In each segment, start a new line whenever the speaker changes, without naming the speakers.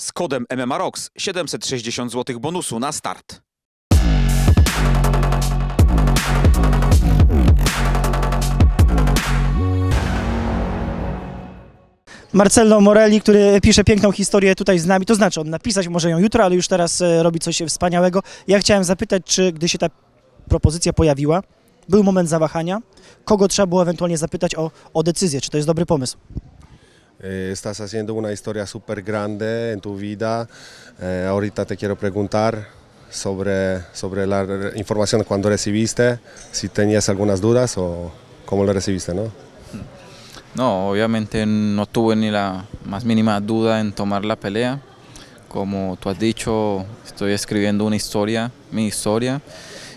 Z kodem MMA Rocks 760 zł bonusu na start.
Marcello Morelli, który pisze piękną historię tutaj z nami, to znaczy on napisać może ją jutro, ale już teraz e, robi coś wspaniałego. Ja chciałem zapytać, czy gdy się ta propozycja pojawiła, był moment zawahania, kogo trzeba było ewentualnie zapytać o, o decyzję, czy to jest dobry pomysł?
Eh, estás haciendo una historia súper grande en tu vida. Eh, ahorita te quiero preguntar sobre, sobre la información cuando recibiste, si tenías algunas dudas o cómo lo recibiste, ¿no?
No, obviamente no tuve ni la más mínima duda en tomar la pelea. Como tú has dicho, estoy escribiendo una historia, mi historia,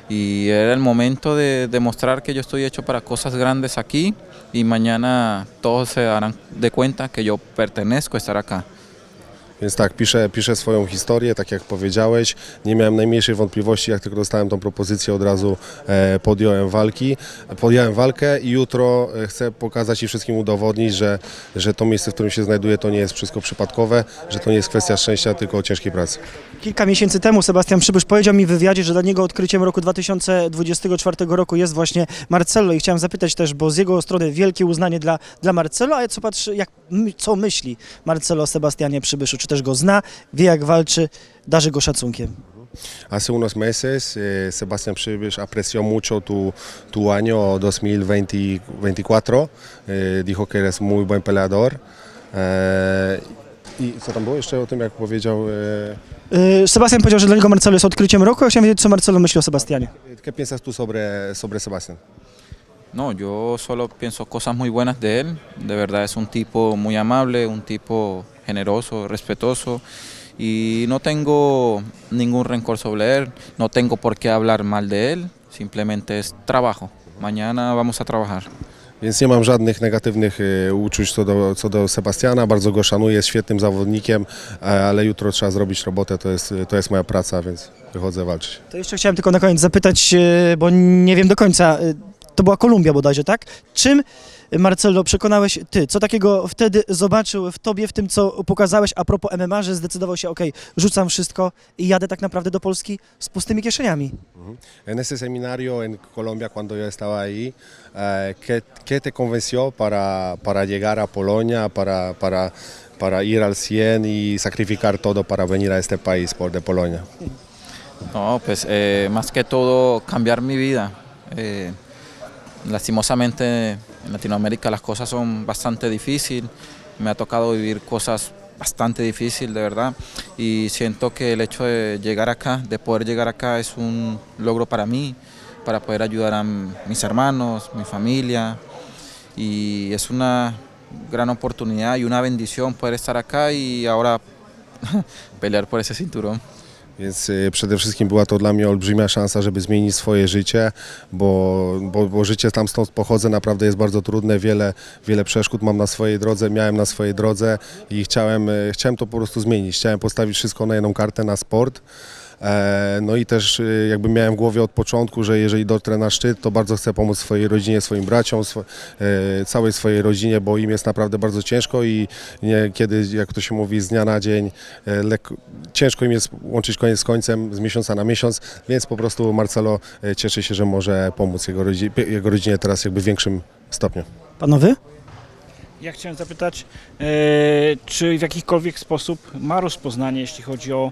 y era el momento de demostrar que yo estoy hecho para cosas grandes aquí y mañana todos se darán de cuenta que yo pertenezco a estar acá.
Więc tak, piszę, piszę swoją historię, tak jak powiedziałeś. Nie miałem najmniejszej wątpliwości, jak tylko dostałem tą propozycję, od razu e, podjąłem walki. Podjąłem walkę i jutro e, chcę pokazać i wszystkim udowodnić, że, że to miejsce, w którym się znajduję, to nie jest wszystko przypadkowe, że to nie jest kwestia szczęścia, tylko ciężkiej pracy.
Kilka miesięcy temu Sebastian Przybysz powiedział mi w wywiadzie, że dla niego odkryciem roku 2024 roku jest właśnie Marcello i chciałem zapytać też, bo z jego strony wielkie uznanie dla, dla Marcello, ale co patrzy, jak, co myśli Marcello o Sebastianie Przybyszu, czy też go zna, wie jak walczy, darzy go szacunkiem.
Hace unos meses eh, Sebastián Przybysz apreció mucho tu, tu año 2024. Eh, dijo que eres muy buen peleador. Eh, I co tam było jeszcze o tym, jak powiedział? Eh,
Yy, Sebastian powiedział, że dla niego Marcelo jest odkryciem roku, a chciałem wiedzieć, co Marcelo myśli o Sebastianie.
¿Qué piensas tú sobre, sobre Sebastián?
No, yo solo pienso cosas muy buenas de él. De verdad es un tipo muy amable, un tipo generoso, respetuoso. Y no tengo ningún rencor sobre él. No tengo por qué hablar mal de él. Simplemente es trabajo. Mañana vamos a trabajar.
Więc nie mam żadnych negatywnych e, uczuć co do, co do Sebastiana. Bardzo go szanuję, jest świetnym zawodnikiem, e, ale jutro trzeba zrobić robotę. To jest, to jest moja praca, więc wychodzę walczyć.
To jeszcze chciałem tylko na koniec zapytać, yy, bo nie wiem do końca, to była Kolumbia bodajże, tak? Czym, Marcelo, przekonałeś ty? Co takiego wtedy zobaczył w tobie, w tym, co pokazałeś a propos MMA, że zdecydował się, okej, rzucam wszystko i jadę tak naprawdę do Polski z pustymi kieszeniami?
En ese seminario en Colombia, cuando yo estaba ahí, eh, ¿qué, qué te convenció para, para llegar a Polonia, para, para, para ir al 100 y sacrificar todo para venir a este país por de Polonia?
No, pues eh, más que todo cambiar mi vida. Eh, lastimosamente en Latinoamérica las cosas son bastante difíciles. Me ha tocado vivir cosas bastante difíciles, de verdad. Y siento que el hecho de llegar acá, de poder llegar acá, es un logro para mí, para poder ayudar a mis hermanos, mi familia. Y es una gran oportunidad y una bendición poder estar acá y ahora pelear por ese cinturón.
Więc e, przede wszystkim była to dla mnie olbrzymia szansa, żeby zmienić swoje życie, bo, bo, bo życie tam stąd pochodzę naprawdę jest bardzo trudne, wiele, wiele przeszkód mam na swojej drodze, miałem na swojej drodze i chciałem, e, chciałem to po prostu zmienić. Chciałem postawić wszystko na jedną kartę, na sport. E, No i też e, jakby miałem w głowie od początku, że jeżeli dotrę na szczyt, to bardzo chcę pomóc swojej rodzinie, swoim braciom, e, całej swojej rodzinie, bo im jest naprawdę bardzo ciężko i kiedy, jak to się mówi, z dnia na dzień e, ciężko im jest łączyć koniec z końcem, z miesiąca na miesiąc, więc po prostu Marcelo cieszy się, że może pomóc jego, rodzi, jego rodzinie teraz jakby w większym stopniu.
Panowie?
Ja chciałem zapytać, e, czy w jakikolwiek sposób ma rozpoznanie, jeśli chodzi o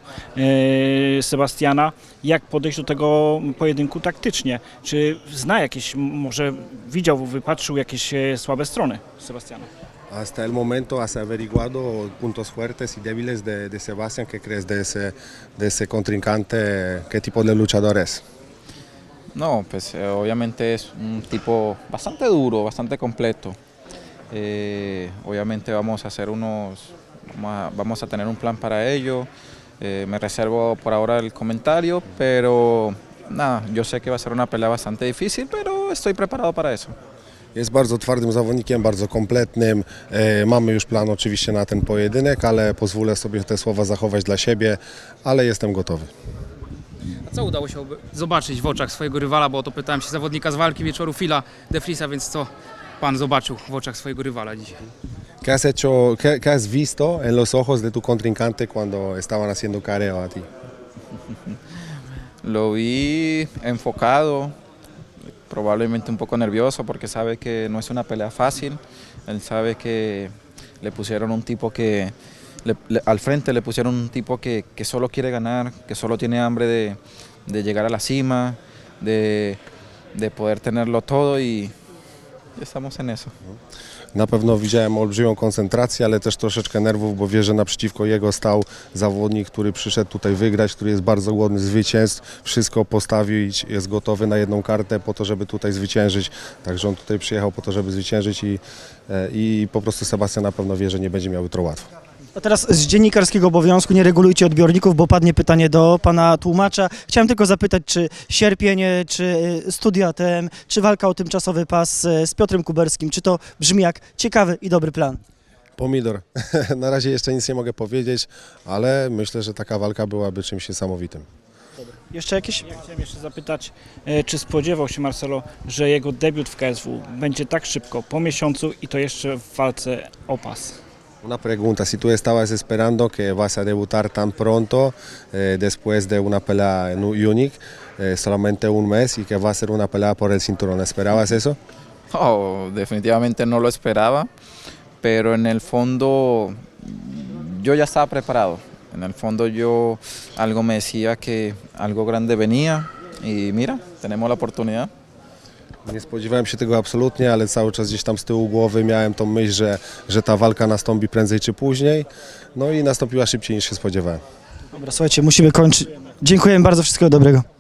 e, Sebastiana, jak podejść do tego pojedynku taktycznie? Czy zna jakieś, może widział, wypatrzył jakieś e, słabe strony Sebastiana?
Hasta el momento has averiguado puntos fuertes y débiles de, de Sebastián, ¿qué crees de ese, de ese contrincante? ¿Qué tipo de luchador es?
No, pues eh, obviamente es un tipo bastante duro, bastante completo. Eh, obviamente vamos a hacer unos, vamos a, vamos a tener un plan para ello. Eh, me reservo por ahora el comentario, pero nada, yo sé que va a ser una pelea bastante difícil, pero estoy preparado para eso.
Jest bardzo twardym zawodnikiem, bardzo kompletnym. E, Mamy już plan oczywiście na ten pojedynek, ale pozwolę sobie te słowa zachować dla siebie, ale jestem gotowy.
A co udało się zobaczyć w oczach swojego rywala, bo o to pytałem się zawodnika z walki wieczoru Fila Defrisa, więc co pan zobaczył w oczach swojego rywala dzisiaj?
¿Qué has hecho, qué, qué has visto en los ojos de tu contrincante cuando estaban haciendo careo a ti?
Lo vi enfocado, probablemente un poco nervioso porque sabe que no es una pelea fácil. Él sabe que le pusieron un tipo que, le- le- al frente le pusieron un tipo que, que solo quiere ganar, que solo tiene hambre de, de llegar a la cima, de, de poder tenerlo todo y estamos en eso.
Na pewno widziałem olbrzymią koncentrację, ale też troszeczkę nerwów, bo wie, że naprzeciwko jego stał zawodnik, który przyszedł tutaj wygrać, który jest bardzo głodny zwycięstw, wszystko postawić, jest gotowy na jedną kartę po to, żeby tutaj zwyciężyć. Także on tutaj przyjechał po to, żeby zwyciężyć i, e, i po prostu Sebastian na pewno wie, że nie będzie miał jutro łatwo.
A teraz z dziennikarskiego obowiązku nie regulujcie odbiorników, bo padnie pytanie do pana tłumacza. Chciałem tylko zapytać, czy sierpień, e, czy e, studia TM, czy walka o tymczasowy pas e, z Piotrem Kuberskim, czy to brzmi jak ciekawy i dobry plan?
Pomidor. na razie jeszcze nic nie mogę powiedzieć, ale myślę, że taka walka byłaby czymś niesamowitym.
Jeszcze jakieś?
Ja chciałem jeszcze zapytać, czy spodziewał się Marcelo, że jego debiut w KSW będzie tak szybko, po miesiącu i to jeszcze w walce o pas?
Una pregunta, si tú estabas esperando que vas a debutar tan pronto, eh, después de una pelea en Unic, eh, solamente un mes, y que va a ser una pelea por el cinturón, ¿esperabas eso?
Oh, definitivamente no lo esperaba, pero en el fondo yo ya estaba preparado. En el fondo yo algo me decía que algo grande venía y mira, tenemos la oportunidad.
Nie spodziewałem się tego absolutnie, ale cały czas gdzieś tam z tyłu głowy miałem tą myśl, że, że ta walka nastąpi prędzej czy później, no i nastąpiła szybciej niż się spodziewałem.
Dobra, słuchajcie, musimy kończyć. Dziękuję bardzo, wszystkiego dobrego.